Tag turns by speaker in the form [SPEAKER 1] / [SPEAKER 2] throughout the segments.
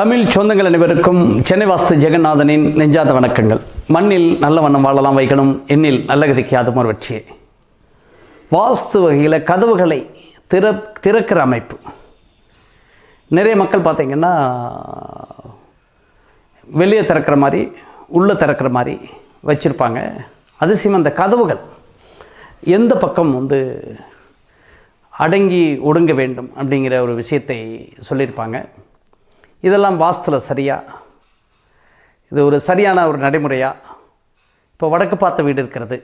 [SPEAKER 1] தமிழ் சொந்தங்கள் அனைவருக்கும் சென்னை வாஸ்து ஜெகநாதனின் நெஞ்சாத வணக்கங்கள். மண்ணில் நல்ல வண்ணம் வாழலாம் வைக்கணும் எண்ணில் நல்ல கதைக்கு அதுமர் வெற்றியே வாஸ்து வகையில் கதவுகளை திற திறக்கிற அமைப்பு. நிறைய மக்கள் பார்த்திங்கன்னா வெளியே திறக்கிற மாதிரி உள்ளே திறக்கிற மாதிரி வச்சுருப்பாங்க. அதிசயம் அந்த கதவுகள் எந்த பக்கம் வந்து அடங்கி ஒடுங்க வேண்டும் அப்படிங்கிற ஒரு விஷயத்தை சொல்லியிருப்பாங்க. இதெல்லாம் வாஸ்தில் சரியா? இது ஒரு சரியான ஒரு நடைமுறையா? இப்போ வடக்கு பார்த்த வீடு இருக்கிறது.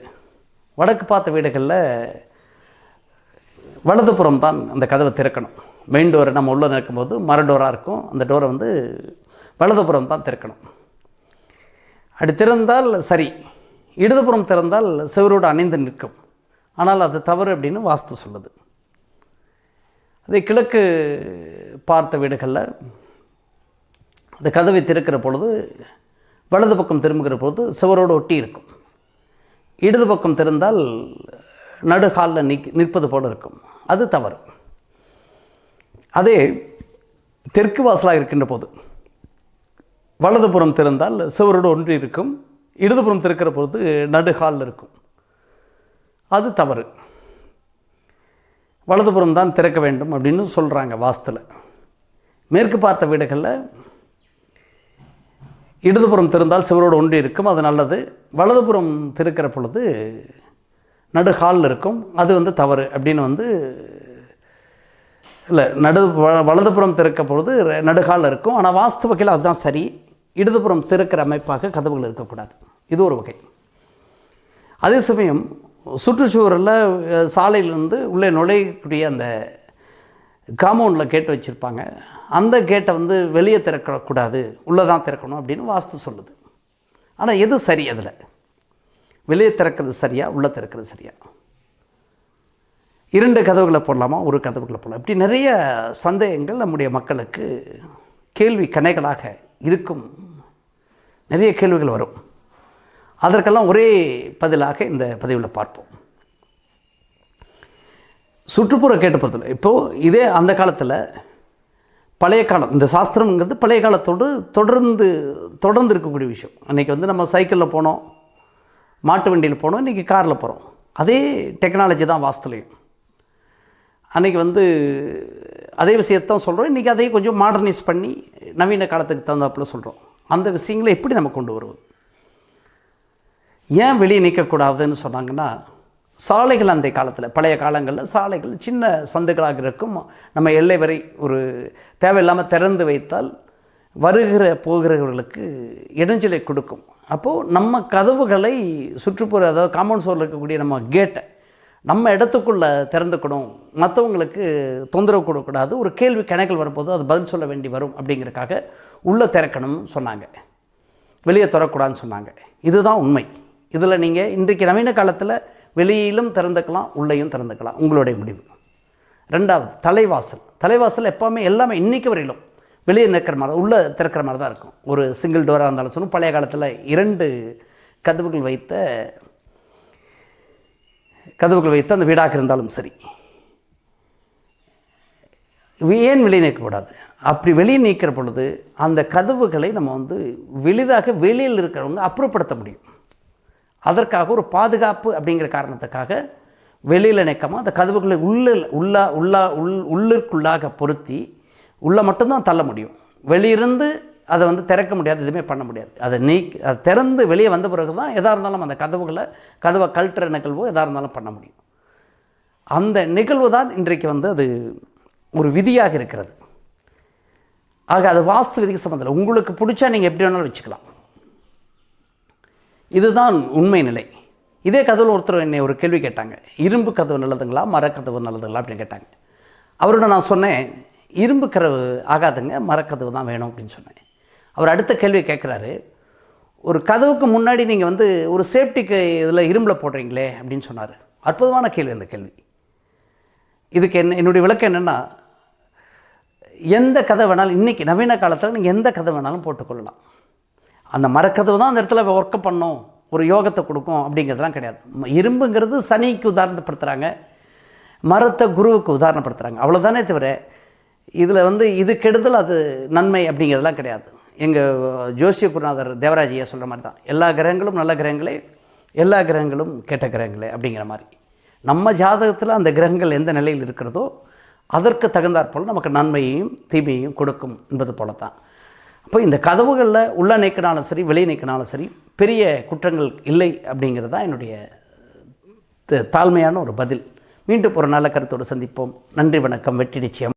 [SPEAKER 1] வடக்கு பார்த்த வீடுகளில் வலதுபுறம் தான் அந்த கதவை திறக்கணும். மெயின் டோரை நம்ம உள்ளே நிற்கும்போது மர டோராக இருக்கும். அந்த டோரை வந்து வலதுபுறம் தான் திறக்கணும். அப்படி திறந்தால் சரி. இடதுபுறம் திறந்தால் செவரோடு அணிந்து நிற்கும். ஆனால் அது தவறு அப்படின்னு வாஸ்து சொல்லுது. அதே கிழக்கு பார்த்த வீடுகளில் இந்த கதவை திறக்கிற பொழுது வலது பக்கம் திரும்புகிற பொழுது சுவரோடு ஒட்டி இருக்கும். இடது பக்கம் திறந்தால் நடுகாலில் நிக் நிற்பது போல இருக்கும். அது தவறு. அதே தெற்கு வாசலாக இருக்கின்ற போது வலதுபுறம் திறந்தால் சுவரோடு ஒன்றி இருக்கும். இடதுபுறம் திறக்கிற பொழுது நடுகாலில் இருக்கும். அது தவறு. வலதுபுறம் தான் திறக்க வேண்டும் அப்படின்னு சொல்கிறாங்க வாஸ்தில் மேற்கு பார்த்த வீடுகளில் இடதுபுறம் திறந்தால் சிவரோடு ஒன்றி இருக்கும் அது நல்லது. வலதுபுறம் திறக்கிற பொழுது நடுகாலில் இருக்கும். அது வந்து தவறு அப்படின்னு வந்து இல்லை நடு வ- வலதுபுறம் திறக்க பொழுது நடுகாலில் இருக்கும். ஆனால் வாஸ்து வகையில் அதுதான் சரி. இடதுபுறம் திறக்கிற அமைப்பாக கதவுகள் இருக்கக்கூடாது. இது ஒரு வகை. அதே சமயம் சுற்றுச்சுவரில் சாலையிலேருந்து உள்ளே நுழையக்கூடிய அந்த காம்பவுண்டில் கேட்டு வச்சுருப்பாங்க. அந்த கேட்டை வந்து வெளியே திறக்கக்கூடாது உள்ளே தான் திறக்கணும் அப்படின்னு வாஸ்து சொல்லுது. ஆனால் எது சரி அதில்? வெளியே திறக்கிறது சரியா உள்ளே திறக்கிறது சரியா? இரண்டு கதவுகளை போடலாமா? ஒரு கதவுகளை போடலாம். இப்படி நிறைய சந்தேகங்கள் நம்முடைய மக்களுக்கு கேள்வி கணைகளாக இருக்கும். நிறைய கேள்விகள் வரும். அதற்கெல்லாம் ஒரே பதிலாக இந்த பதிவில் பார்ப்போம். சுற்றுப்புற கேட்டு பொறுத்தல இப்போது இதே அந்த காலத்தில் பழைய காலம். இந்த சாஸ்திரம்ங்கிறது பழைய காலத்தோடு தொடர்ந்து தொடர்ந்து இருக்கக்கூடிய விஷயம். அன்றைக்கி வந்து நம்ம சைக்கிளில் போனோம் மாட்டு வண்டியில் போனோம் இன்றைக்கி காரில் போகிறோம் அதே டெக்னாலஜி தான் வாஸ்துலையும். அன்றைக்கி வந்து அதே விஷயத்தான் சொல்கிறோம் இன்றைக்கி அதையே கொஞ்சம் மாடர்னைஸ் பண்ணி நவீன காலத்துக்கு தகுந்தாப்புல சொல்கிறோம் அந்த விஷயங்களை எப்படி நம்ம கொண்டு வருவது? ஏன் வெளியே நிற்கக்கூடாதுன்னு சொன்னாங்கன்னா சாலைகள் அந்த காலத்தில் பழைய காலங்களில் சாலைகள் சின்ன சந்துகளாக இருக்கும். நம்ம எல்லை வரை ஒரு தேவையில்லாமல் திறந்து வைத்தால் வருகிற போகிறவர்களுக்கு இடைஞ்சலை கொடுக்கும். அப்போது நம்ம கதவுகளை சுற்றுப்புற அதாவது காம்பவுண்ட் சோரில் இருக்கக்கூடிய நம்ம கேட்டை நம்ம இடத்துக்குள்ளே திறந்துக்கணும். மற்றவங்களுக்கு தொந்தரவு கொடுக்கக்கூடாது. ஒரு கேள்வி கணக்கில் வரும்போது அது பதில் சொல்ல வேண்டி வரும் அப்படிங்கிறக்காக உள்ளே திறக்கணும்னு சொன்னாங்க. வெளியே திறக்கூடாதுன்னு சொன்னாங்க. இதுதான் உண்மை. இதில் நீங்கள் இன்றைக்கு நவீன காலத்தில் வெளியிலும் திறந்துக்கலாம் உள்ளேயும் திறந்துக்கலாம். உங்களுடைய முடிவு. ரெண்டாவது தலைவாசல். தலைவாசல் எப்போவுமே எல்லாமே இன்றைக்கு வரையிலும் வெளியே நிற்கிற மாதிரி உள்ளே திறக்கிற மாதிரி தான் இருக்கும். ஒரு சிங்கிள் டோராக இருந்தாலும் சொல்லும் பழைய காலத்தில் இரண்டு கதவுகள் வைத்த கதவுகள் வைத்து அந்த வீடாக இருந்தாலும் சரி. ஏன் வெளியே நீக்கக்கூடாது அப்படி வெளியே நீக்கிற பொழுது அந்த கதவுகளை நம்ம வந்து எளிதாக வெளியில் இருக்கிறவங்க அப்புறப்படுத்த முடியும். அதற்காக ஒரு பாதுகாப்பு அப்படிங்கிற காரணத்துக்காக வெளியில் நிற்காம அந்த கதவுகளை உள்ள உள்ளா உள்ளா உள் உள்ளிற்குள்ளாக பொருத்தி உள்ளே மட்டும்தான் தள்ள முடியும். வெளியிருந்து அதை வந்து திறக்க முடியாது எதுவுமே பண்ண முடியாது. அதை நீக் அதை திறந்து வெளியே வந்த பிறகு தான் எதாக இருந்தாலும் அந்த கதவுகளை கதவை கழட்டுற நிகழ்வோ எதாக இருந்தாலும் பண்ண முடியும். அந்த நிகழ்வு தான் இன்றைக்கு வந்து அது ஒரு விதியாக இருக்கிறது. ஆக அது வாஸ்து விதிக்கு சம்மந்தம் இல்லை. உங்களுக்கு பிடிச்சா நீங்கள் எப்படி வேணாலும் வச்சுக்கலாம். இதுதான் உண்மை நிலை. இதே கதவில் ஒருத்தர் என்னை ஒரு கேள்வி கேட்டாங்க. இரும்பு கதவு நல்லதுங்களா மரக்கதவு நல்லதுங்களா அப்படின்னு கேட்டாங்க. அவரோட நான் சொன்னேன் இரும்பு கதவு ஆகாதுங்க மரக்கதவு தான் வேணும் அப்படின்னு சொன்னேன். அவர் அடுத்த கேள்வி கேட்குறாரு ஒரு கதவுக்கு முன்னாடி நீங்கள் வந்து ஒரு சேஃப்டிக்கு இதில் இரும்பில் போடுறீங்களே அப்படின்னு சொன்னார். அற்புதமான கேள்வி அந்த கேள்வி. இதுக்கு என்ன என்னுடைய விளக்கம் என்னென்னா எந்த கதை வேணாலும் இன்றைக்கி நவீன காலத்தில் நீங்கள் எந்த கதை வேணாலும் போட்டுக்கொள்ளலாம். அந்த மரக்கதவு தான் அந்த இடத்துல ஒர்க் பண்ணும். ஒரு யோகத்தை கொடுக்கும் அப்படிங்கிறதுலாம் கிடையாது. இரும்புங்கிறது சனிக்கு உதாரணப்படுத்துகிறாங்க மரத்தை குருவுக்கு உதாரணப்படுத்துகிறாங்க அவ்வளோதானே தவிர இதில் வந்து இது கெடுதல் அது நன்மை அப்படிங்கிறதுலாம் கிடையாது. எங்கள் ஜோசிய குருநாதர் தேவராஜியா சொல்கிற மாதிரி தான். எல்லா கிரகங்களும் நல்ல கிரகங்களே எல்லா கிரகங்களும் கெட்ட கிரகங்களே அப்படிங்கிற மாதிரி. நம்ம ஜாதகத்தில் அந்த கிரகங்கள் எந்த நிலையில் இருக்கிறதோ அதற்கு தகுந்தாற்போல் நமக்கு நன்மையையும் தீமையையும் கொடுக்கும் என்பது போல தான் அப்போ இந்த கதவுகளில் உள்ள நீக்கினாலும் சரி வெளியே நீக்கினாலும் சரி பெரிய குற்றங்கள் இல்லை அப்படிங்கிறது தான் என்னுடைய த- தாழ்மையான ஒரு பதில். மீண்டும் ஒரு நல்ல கருத்தோடு சந்திப்போம். நன்றி வணக்கம். வெற்றி நிச்சயம்.